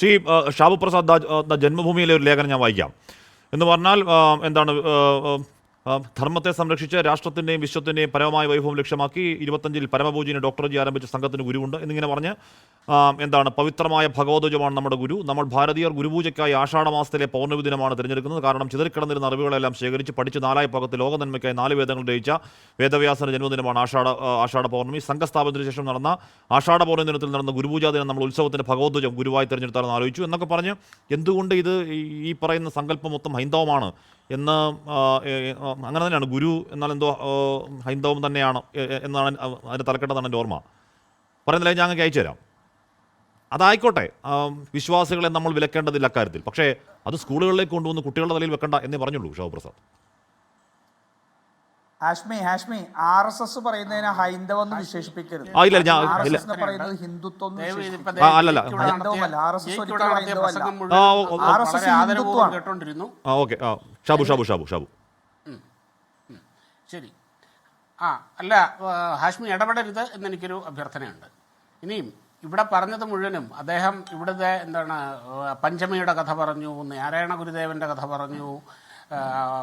ശ്രീ ഷാബു പ്രസാദ് ദാ- ജന്മഭൂമിയിലെ ഒരു ലേഖനം ഞാൻ വായിക്കാം. എന്ന് പറഞ്ഞാൽ എന്താണ് ധർമ്മത്തെ സംരക്ഷിച്ച് രാഷ്ട്രത്തിന്റെയും വിശ്വത്തിന്റെയും പരമമായ വൈഭവം ലക്ഷ്യമാക്കി ഇരുപത്തഞ്ചിൽ പരമപൂജിന് ഡോക്ടർ ജി ആരംഭിച്ച സംഘത്തിന് ഗുരുവുണ്ട്. എന്നിങ്ങനെ പറഞ്ഞ് എന്താണ് പവിത്രമായ ഭഗവതജമാണ് നമ്മുടെ ഗുരു. നമ്മൾ ഭാരതീയർ ഗുരുപൂജയ്ക്കായി ആഷാഢമാസത്തിലെ പൗർണമി ദിനമാണ് തിരഞ്ഞെടുക്കുന്നത്. കാരണം ചിതറിക്കിടന്നിരുന്ന അറിവുകളെല്ലാം ശേഖരിച്ച് പഠിച്ച് നാലായ പകത്ത് ലോക നന്മയ്ക്കായി നാല് വേദങ്ങൾ രചിച്ച വേദവ്യാസന്റെ ജന്മദിനമാണ് ആഷാഢ ആഷാഢ പൗർണമി. സംഘസ്ഥാപനത്തിന് ശേഷം നടന്ന ആഷാഢ പൗർണമി ദിനത്തിൽ നടന്ന ഗുരുപൂജാ ദിനം നമ്മൾ ഉത്സവത്തിന്റെ ഭഗവത്വജം ഗുരുവായി തിരഞ്ഞെടുത്താണെന്ന് ആലോചിച്ചു. എന്നൊക്കെ പറഞ്ഞ് എന്തുകൊണ്ട് ഇത് ഈ പറയുന്ന സങ്കല്പം മൊത്തം ഹൈന്ദവമാണ്? എന്ന് അങ്ങനെ തന്നെയാണ്. ഗുരു എന്നാൽ എന്തോ ഹൈന്ദവം തന്നെയാണ് എന്നാണ് അതിന്റെ തലക്കെട്ടതാണ് എന്റെ ഓർമ്മ. പറയുന്നില്ല ഞാൻ അങ്ങ് അയച്ചു തരാം. അതായിക്കോട്ടെ വിശ്വാസികളെ നമ്മൾ വിലക്കേണ്ടതില്ല അക്കാര്യത്തിൽ. പക്ഷേ അത് സ്കൂളുകളിലേക്ക് കൊണ്ടുവന്ന് കുട്ടികളുടെ തലയിൽ വെക്കണ്ട എന്നേ പറഞ്ഞുള്ളൂ Shabu Prasad. Hashmi Hashmi R S S പറയുന്നതിനെ ഹൈന്ദവം എന്ന് വിശേഷിപ്പിക്കരുത്. ആർ എസ് എസ് പറയുന്നത് ഹിന്ദുത്വം ഒരിക്കലും ഹൈന്ദവമല്ല. ഹിന്ദുത്വമാണ്. ശരി. ആ അല്ല ഹാഷ്മി ഇടപെടരുത് എന്നെനിക്കൊരു അഭ്യർത്ഥനയുണ്ട്. ഇനിയും ഇവിടെ പറഞ്ഞത് മുഴുവനും അദ്ദേഹം ഇവിടുത്തെ എന്താണ് പഞ്ചമിയുടെ കഥ പറഞ്ഞു നാരായണ ഗുരുദേവന്റെ കഥ പറഞ്ഞു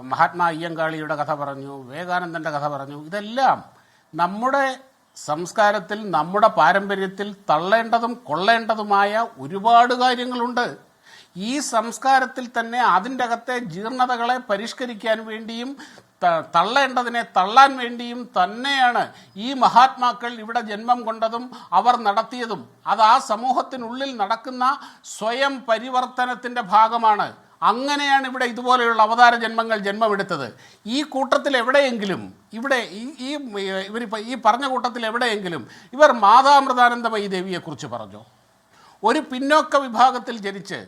മഹാത്മാ അയ്യങ്കാളിയുടെ കഥ പറഞ്ഞു വിവേകാനന്ദന്റെ കഥ പറഞ്ഞു. ഇതെല്ലാം നമ്മുടെ സംസ്കാരത്തിൽ നമ്മുടെ പാരമ്പര്യത്തിൽ തള്ളേണ്ടതും കൊള്ളേണ്ടതുമായ ഒരുപാട് കാര്യങ്ങളുണ്ട്. ഈ സംസ്കാരത്തിൽ തന്നെ അതിന്റെ അകത്തെ ജീർണതകളെ പരിഷ്കരിക്കാൻ വേണ്ടിയും തള്ളേണ്ടതിനെ തള്ളാൻ വേണ്ടിയും തന്നെയാണ് ഈ മഹാത്മാക്കൾ ഇവിടെ ജന്മം കൊണ്ടതും അവർ നടത്തിയതും. അത് ആ സമൂഹത്തിനുള്ളിൽ നടക്കുന്ന സ്വയം പരിവർത്തനത്തിന്റെ ഭാഗമാണ്. അങ്ങനെയാണ് ഇവിടെ ഇതുപോലെയുള്ള അവതാര ജന്മങ്ങൾ ജന്മമെടുത്തത്. ഈ കൂട്ടത്തിൽ എവിടെയെങ്കിലും ഇവിടെ ഈ ഇവർ ഈ പറഞ്ഞ കൂട്ടത്തിൽ എവിടെയെങ്കിലും ഇവർ മാതാമൃതാനന്ദമയി ദേവിയെക്കുറിച്ച് പറഞ്ഞു? ഒരു പിന്നോക്ക വിഭാഗത്തിൽ ജനിച്ച്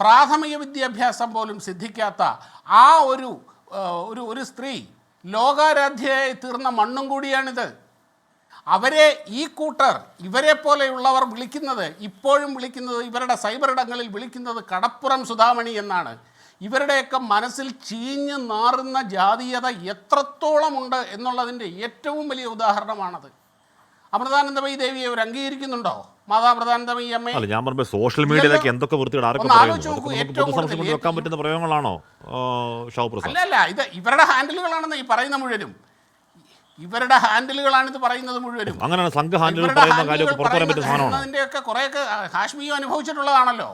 പ്രാഥമിക വിദ്യാഭ്യാസം പോലും സിദ്ധിക്കാത്ത ആ ഒരു ഒരു ഒരു സ്ത്രീ ലോകാരാധ്യയായി തീർന്ന മണ്ണും കൂടിയാണിത്. അവരെ ഈ കൂട്ടർ ഇവരെ പോലെയുള്ളവർ വിളിക്കുന്നത് ഇപ്പോഴും വിളിക്കുന്നത് ഇവരുടെ സൈബർ ഇടങ്ങളിൽ വിളിക്കുന്നത് കടപ്പുറം സുധാമണി എന്നാണ്. ഇവരുടെയൊക്കെ മനസ്സിൽ ചീഞ്ഞ് നാറുന്ന ജാതീയത എത്രത്തോളമുണ്ട് എന്നുള്ളതിന്റെ ഏറ്റവും വലിയ ഉദാഹരണമാണത്. അമൃതാനന്ദമയി ദേവിയെ അവർ അംഗീകരിക്കുന്നുണ്ടോ? മാതാമൃതാനന്ദമയി അമ്മ അല്ല ഞാൻ പറയുമ്പോൾ സോഷ്യൽ മീഡിയയിലൊക്കെ എന്തൊക്കെ വെക്കാൻ പറ്റുന്ന പ്രയോഗങ്ങളാണോ അല്ല അല്ല ഇത് ഇവരുടെ ഹാൻഡിലുകളാണെന്ന് ഈ പറയുന്ന മുഴുവനും. ഇവരുടെ ഹാൻഡിലുകളാണ് ഇത് പറയുന്നത് മുഴുവനും. അങ്ങനെയാണ് സംഘ ഹാൻഡിലുകൾ പറയുന്ന കാര്യമൊക്കെ കാര്യം പുറത്തു പറയാൻ പറ്റുന്ന സാധനമാണ്. കുറേയൊക്കെ ഹാഷ്മിയും അനുഭവിച്ചിട്ടുള്ളതാണല്ലോ.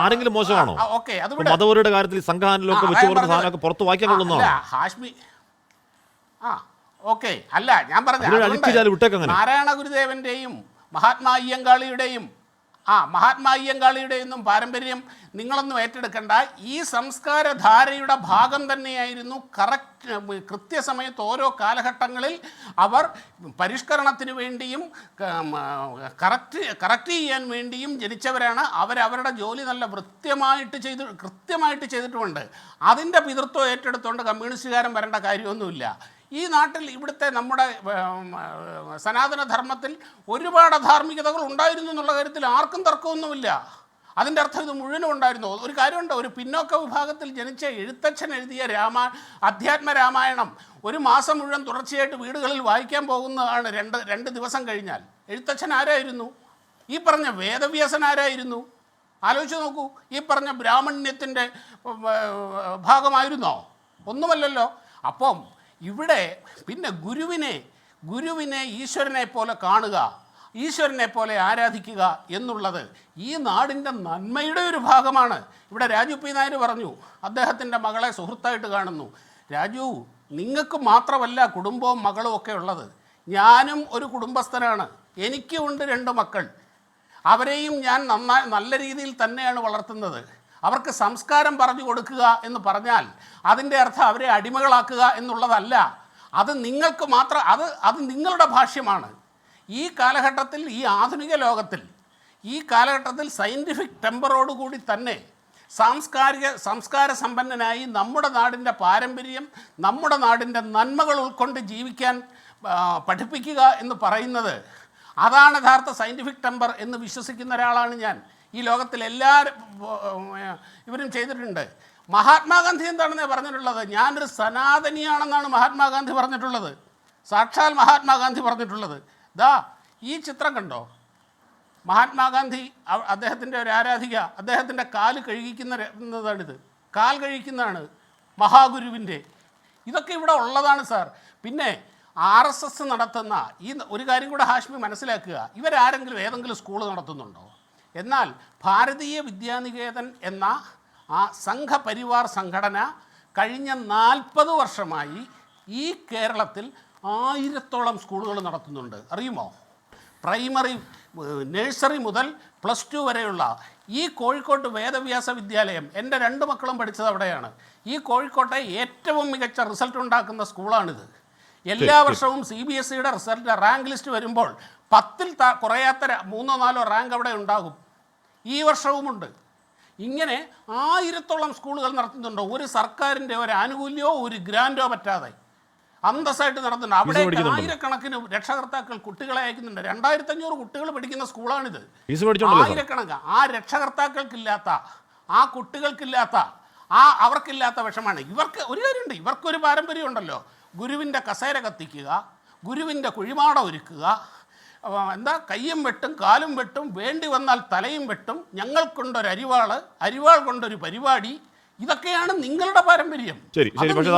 ആരെങ്കിലും മോശമാണോ? കാര്യത്തിൽ വെച്ച് സാധനമൊക്കെ പുറത്ത് വായിക്കാൻ ഹാഷ്മി ആ ഓക്കെ അല്ല ഞാൻ പറഞ്ഞു നാരായണ ഗുരുദേവന്റെയും മഹാത്മാ അയ്യങ്കാളിയുടെയും ആ മഹാത്മാ അയ്യങ്കാളിയുടെയൊന്നും പാരമ്പര്യം നിങ്ങളൊന്നും ഏറ്റെടുക്കണ്ട. ഈ സംസ്കാരധാരയുടെ ഭാഗം തന്നെയായിരുന്നു കറക്റ്റ് കൃത്യസമയത്ത് ഓരോ കാലഘട്ടങ്ങളിൽ അവർ പരിഷ്കരണത്തിന് വേണ്ടിയും കറക്റ്റ് കറക്റ്റ് ചെയ്യാൻ വേണ്ടിയും ജനിച്ചവരാണ്. അവരവരുടെ ജോലി നല്ല വൃത്യമായിട്ട് ചെയ്തു കൃത്യമായിട്ട് ചെയ്തിട്ടുമുണ്ട് അതിന്റെ പിതൃത്വം ഏറ്റെടുത്തുകൊണ്ട് കമ്മ്യൂണിസ്റ്റുകാരൻ വരേണ്ട കാര്യമൊന്നുമില്ല. ഈ നാട്ടിൽ ഇവിടുത്തെ നമ്മുടെ ഉം, ഉം, സനാതന ധർമ്മത്തിൽ ഒരുപാട് അധാർമികതകൾ ഉണ്ടായിരുന്നു എന്നുള്ള കാര്യത്തിൽ ആർക്കും തർക്കമൊന്നുമില്ല. അതിന്റെ അർത്ഥം ഇത് മുഴുവനും ഉണ്ടായിരുന്നു. ഒരു കാര്യമുണ്ട് ഒരു പിന്നോക്ക വിഭാഗത്തിൽ ജനിച്ച എഴുത്തച്ഛൻ എഴുതിയ രാമാ അധ്യാത്മ രാമായണം ഒരു മാസം മുഴുവൻ തുടർച്ചയായിട്ട് വീടുകളിൽ വായിക്കാൻ പോകുന്നതാണ് രണ്ട് രണ്ട് ദിവസം കഴിഞ്ഞാൽ. എഴുത്തച്ഛൻ ആരായിരുന്നു? ഈ പറഞ്ഞ വേദവ്യാസൻ ആരായിരുന്നു? ആലോചിച്ച് നോക്കൂ ഈ പറഞ്ഞ ബ്രാഹ്മണ്യത്തിന്റെ ഭാഗമായിരുന്നോ? ഒന്നുമല്ലല്ലോ. അപ്പം ഇവിടെ പിന്നെ ഗുരുവിനെ ഗുരുവിനെ ഈശ്വരനെ പോലെ കാണുക ഈശ്വരനെ പോലെ ആരാധിക്കുക എന്നുള്ളത് ഈ നാടിന്റെ നന്മയുടെ ഒരു ഭാഗമാണ്. ഇവിടെ രാജു പി നായർ പറഞ്ഞു അദ്ദേഹത്തിന്റെ മകളെ സുഹൃത്തായിട്ട് കാണുന്നു. രാജു നിങ്ങൾക്ക് മാത്രമല്ല കുടുംബവും മകളും ഒക്കെ ഉള്ളത്. ഞാനും ഒരു കുടുംബസ്ഥനാണ്. എനിക്കുമുണ്ട് രണ്ട് മക്കൾ. അവരെയും ഞാൻ നന്നായി നല്ല രീതിയിൽ തന്നെയാണ് വളർത്തുന്നത്. അവർക്ക് സംസ്കാരം പറഞ്ഞു കൊടുക്കുക എന്ന് പറഞ്ഞാൽ അതിന്റെ അർത്ഥം അവരെ അടിമകളാക്കുക എന്നുള്ളതല്ല. അത് നിങ്ങൾക്ക് മാത്രം അത് അത് നിങ്ങളുടെ ഭാഷ്യമാണ്. ഈ കാലഘട്ടത്തിൽ ഈ ആധുനിക ലോകത്തിൽ ഈ കാലഘട്ടത്തിൽ സയന്റിഫിക് ടെമ്പറോടുകൂടി തന്നെ സാംസ്കാരിക സംസ്കാര സമ്പന്നനായി നമ്മുടെ നാടിന്റെ പാരമ്പര്യം നമ്മുടെ നാടിന്റെ നന്മകൾ ഉൾക്കൊണ്ട് ജീവിക്കാൻ പഠിപ്പിക്കുക എന്ന് പറയുന്നത് അതാണ് യഥാർത്ഥ സയന്റിഫിക് ടെമ്പർ എന്ന് വിശ്വസിക്കുന്ന ഒരാളാണ് ഞാൻ. ഈ ലോകത്തിൽ എല്ലാ ഇവരും ചെയ്തിട്ടുണ്ട്. മഹാത്മാഗാന്ധി എന്താണെന്ന് പറഞ്ഞിട്ടുള്ളത്? ഞാനൊരു സനാതനിയാണെന്നാണ് മഹാത്മാഗാന്ധി പറഞ്ഞിട്ടുള്ളത്. സാക്ഷാൽ മഹാത്മാഗാന്ധി പറഞ്ഞിട്ടുള്ളത്. ദാ ഈ ചിത്രം കണ്ടോ? മഹാത്മാഗാന്ധി അദ്ദേഹത്തിന്റെ ഒരു ആരാധിക അദ്ദേഹത്തിന്റെ കാൽ കഴുകിക്കുന്നതാണിത് കാൽ കഴിക്കുന്നതാണ് മഹാഗുരുവിന്റെ ഇതൊക്കെ ഇവിടെ ഉള്ളതാണ് സാർ. പിന്നെ ആർ എസ് എസ് നടത്തുന്ന ഈ ഒരു കാര്യം കൂടെ ഹാഷ്മി മനസ്സിലാക്കുക. ഇവരാരെങ്കിലും ഏതെങ്കിലും സ്കൂൾ നടത്തുന്നുണ്ടോ? എന്നാൽ ഭാരതീയ വിദ്യാനികേതൻ എന്ന ആ സംഘപരിവാർ സംഘടന കഴിഞ്ഞ നാൽപ്പത് വർഷമായി ഈ കേരളത്തിൽ ആയിരത്തോളം സ്കൂളുകൾ നടത്തുന്നുണ്ട്. അറിയുമോ? പ്രൈമറി നഴ്സറി മുതൽ പ്ലസ് ടു വരെയുള്ള ഈ കോഴിക്കോട്ട് വേദവ്യാസ വിദ്യാലയം എന്റെ രണ്ട് മക്കളും പഠിച്ചത് അവിടെയാണ്. ഈ കോഴിക്കോട്ടെ ഏറ്റവും മികച്ച റിസൾട്ട് ഉണ്ടാക്കുന്ന സ്കൂളാണിത്. എല്ലാ വർഷവും സി ബി എസ് സിയുടെ റിസൾട്ട് റാങ്ക് ലിസ്റ്റ് വരുമ്പോൾ പത്തിൽ ത കുറയാത്ത മൂന്നോ നാലോ റാങ്ക് അവിടെ ഉണ്ടാകും. ഈ വർഷവുമുണ്ട്. ഇങ്ങനെ ആയിരത്തോളം സ്കൂളുകൾ നടത്തുന്നുണ്ടോ. ഒരു സർക്കാരിന്റെ ഒരു ആനുകൂല്യമോ ഒരു ഗ്രാൻഡോ പറ്റാതെ. അന്തസ്സായിട്ട് നടത്തുന്നുണ്ട്. അവിടെ? ആയിരക്കണക്കിന് രക്ഷകർത്താക്കൾ കുട്ടികളെ അയക്കുന്നുണ്ട്. രണ്ടായിരത്തഞ്ഞൂറ് കുട്ടികൾ പഠിക്കുന്ന സ്കൂളാണിത്. ആയിരക്കണക്ക് ആ രക്ഷകർത്താക്കൾക്കില്ലാത്ത ആ കുട്ടികൾക്കില്ലാത്ത ആ അവർക്കില്ലാത്ത വിഷമാണ്. ഇവർക്ക് ഒരു കാര്യമുണ്ട്. ഇവർക്കൊരു പാരമ്പര്യം ഉണ്ടല്ലോ ഗുരുവിന്റെ കസേര കത്തിക്കുക ഗുരുവിന്റെ കുഴിമാട ഒരുക്കുക എന്താ? കയ്യും വെട്ടും കാലും വെട്ടും വേണ്ടി വന്നാൽ തലയും വെട്ടും ഞങ്ങൾക്കൊണ്ടൊരു അരിവാൾ അരിവാൾ കൊണ്ടൊരു പരിപാടി ഇതൊക്കെയാണ് നിങ്ങളുടെ പാരമ്പര്യം. ശരി ശരി പക്ഷേ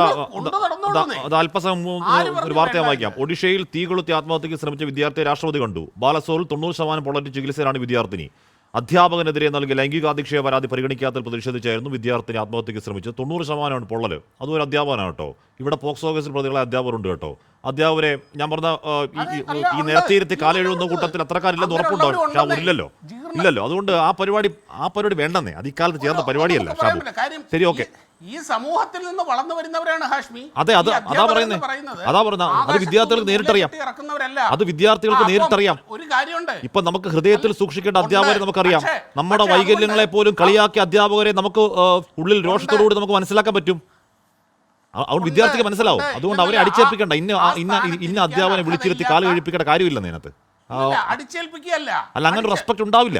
ഒരു വാർത്ത വായിക്കാം. ഒഡീഷയിൽ തീ കൊളുത്തി ആത്മഹത്യക്ക് ശ്രമിച്ച വിദ്യാർത്ഥിയെ രാഷ്ട്രപതി കണ്ടു. ബാലസോറിൽ തൊണ്ണൂറ് ശതമാനം പൊള്ളറ്റ് ചികിത്സയിലാണ് വിദ്യാർത്ഥിനി. അധ്യാപകനെതിരെ നൽകിയ ലൈംഗികാധിക്ഷേപ പരാതി പരിഗണിക്കാത്തതിൽ പ്രതിഷേധിച്ചായിരുന്നു വിദ്യാർത്ഥിനി ആത്മഹത്യയ്ക്ക് ശ്രമിച്ചത്. തൊണ്ണൂറ് ശതമാനമാണ് പൊള്ളൽ. അതും ഒരു അധ്യാപകനാണ് കേട്ടോ. ഇവിടെ പോക്സോ കേസിൽ പ്രതികളെ അധ്യാപകരുണ്ട് കേട്ടോ. അധ്യാപകരെ ഞാൻ പറഞ്ഞ ഈ- അതെ, ഈ- അല്ല, ഈ ഉണ്ട്. നേരത്തെ കാലെഴുതുന്ന കൂട്ടത്തിൽ അത്രക്കാരില്ലെന്ന് ഉറപ്പുണ്ടോ? ഷാബു ഇല്ലല്ലോ ഇല്ലല്ലോ. അതുകൊണ്ട് ആ പരിപാടി ആ പരിപാടി വേണ്ടെന്നേ. അത് ഇക്കാലത്ത് ചേർന്ന പരിപാടിയല്ല ഷാബു. ശരി ഓക്കെ. ഈ- സമൂഹത്തിൽ നിന്ന് വളർന്നു വരുന്നവരാണ് ഹാഷ്മി. അതെ, അത് അതാ പറയുന്നത് അതാ പറയുന്നത്. അത് വിദ്യാർത്ഥികൾക്ക് നേരിട്ടറിയാം. ഇറക്കുന്നവരല്ല അത് വിദ്യാർത്ഥികൾക്ക് നേരിട്ടറിയാം. ഒരു കാര്യമുണ്ട്. ഇപ്പൊ നമുക്ക് ഹൃദയത്തിൽ സൂക്ഷിക്കേണ്ട. അധ്യാപകരെ നമുക്കറിയാം. നമ്മുടെ വൈകല്യങ്ങളെ പോലും കളിയാക്കിയ അധ്യാപകരെ നമുക്ക് ഉള്ളിൽ രോഷത്തോടുകൂടി നമുക്ക് മനസ്സിലാക്കാൻ പറ്റും. അതുകൊണ്ട് വിദ്യാർത്ഥിക്ക് മനസ്സിലാവും. അതുകൊണ്ട് അവരെ അടിച്ചേൽപ്പിക്കേണ്ട. ഇന്ന ഇന്ന ഇന്ന വിളിച്ചിരുത്തി കാൽ കഴിപ്പിക്കേണ്ട കാര്യമില്ല അതിനകത്ത്. അടിച്ചേൽപ്പിക്കുകയല്ല. അല്ല അങ്ങനെ റെസ്പെക്ട് ഉണ്ടാവില്ല.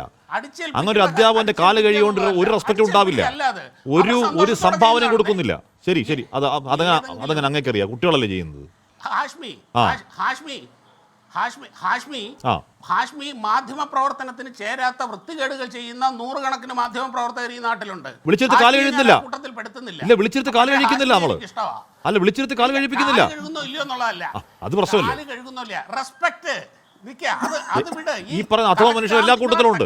അങ്ങനെ ഒരു അധ്യാപകന്റെ കാൽ കഴിയുകൊണ്ട് ഒരു റെസ്പെക്ട് ഉണ്ടാവില്ല. ഒരു ഒരു സംഭാവന കൊടുക്കുന്നില്ല. ശരി ശരി. അത് അതങ്ങനെ അതങ്ങനെ അങ്ങേക്കറിയാം. കുട്ടികളല്ലേ ചെയ്യുന്നത്? ഹാഷ്മി ഹാഷ്മി ഹാഷ്മി ഹാഷ്മി ഹാഷ്മി മാധ്യമ പ്രവർത്തനത്തിന് ചേരാത്ത വൃത്തികേടുകൾ ചെയ്യുന്ന നൂറുകണക്കിന് മാധ്യമ പ്രവർത്തകർ ഈ നാട്ടിലുണ്ട്. വിളിച്ചിട്ട് കാൽ കഴിയുന്നില്ല. കൂട്ടത്തിൽ പെടുത്തുന്നില്ല. ഇല്ല വിളിച്ചിരുത്തി കാൽ കഴിക്കുന്നില്ല നമ്മൾ. അല്ല വിളിച്ചെടുത്ത് കാൽ കഴിപ്പിക്കുന്നില്ല. ഇല്ലയോ എന്നുള്ളതല്ല. അത് പ്രശ്നമില്ല. കാൽ കഴുകുന്നില്ല റെസ്പെക്ട് ഈ പറയുന്ന അഥവാ മനുഷ്യർ എല്ലാ കൂട്ടത്തിലും ഉണ്ട്.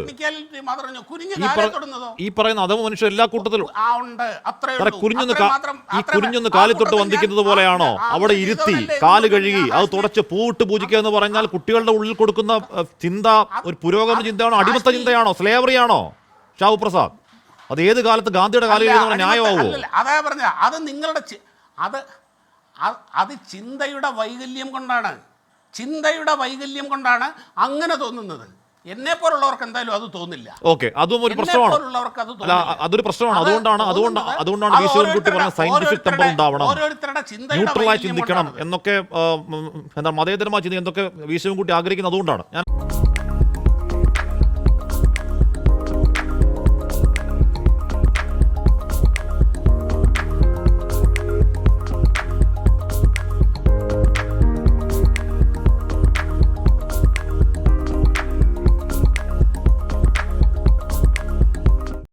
ഈ കാലേ പറയുന്ന അധമ മനുഷ്യർ എല്ലാ കൂട്ടത്തിലും ആ ഉണ്ട്. അത്രേ ഉള്ളൂ. കുനിഞ്ഞൊന്ന് അത്രേ കാ- മാത്രം- ഈ കുരിഞ്ഞൊന്ന് കാലിൽ തൊട്ട് വന്ദിക്കുന്നത് പോലെയാണോ? അവിടെ ഇരുത്തി കാൽ കഴുകി അത് തുടച്ച് പൂവിട്ട് പൂജിക്കുക എന്ന് പറഞ്ഞാൽ കുട്ടികളുടെ ഉള്ളിൽ കൊടുക്കുന്ന ചിന്ത ഒരു പുരോഗമന ചിന്തയാണോ? അടിമത്ത ചിന്തയാണോ? സ്ലേവറി ആണോ? ഷാവു പ്രസാദ് അത് ഏത് കാലത്ത് ഗാന്ധിയുടെ അല്ല, ന്യായമാവോ? അതാ പറഞ്ഞ അത് നിങ്ങളുടെ അത് അത് ചിന്തയുടെ വൈകല്യം കൊണ്ടാണ്. ചിന്തയുടെ വൈകല്യം കൊണ്ടാണ് അങ്ങനെ തോന്നുന്നത്. എന്നെ പോലുള്ളവർക്ക് എന്തായാലും അത് തോന്നില്ല. ഓക്കെ അതും ഒരു പ്രശ്നമാണ്. അതൊരു പ്രശ്നമാണ്. അത് അതുകൊണ്ടാണ് അതുകൊണ്ട് അതുകൊണ്ടാണ് അത് വി ശിവൻകുട്ടി പറഞ്ഞ സയന്റിഫിക് ടെമ്പർ ഉണ്ടാവണം. ന്യൂട്രലായി ചിന്തിക്കണം എന്നൊക്കെ എന്താ മതേതരമായി ചിന്തി എന്തൊക്കെ വി ശിവൻകുട്ടി ആഗ്രഹിക്കുന്നത് അതുകൊണ്ടാണ്. ഞാൻ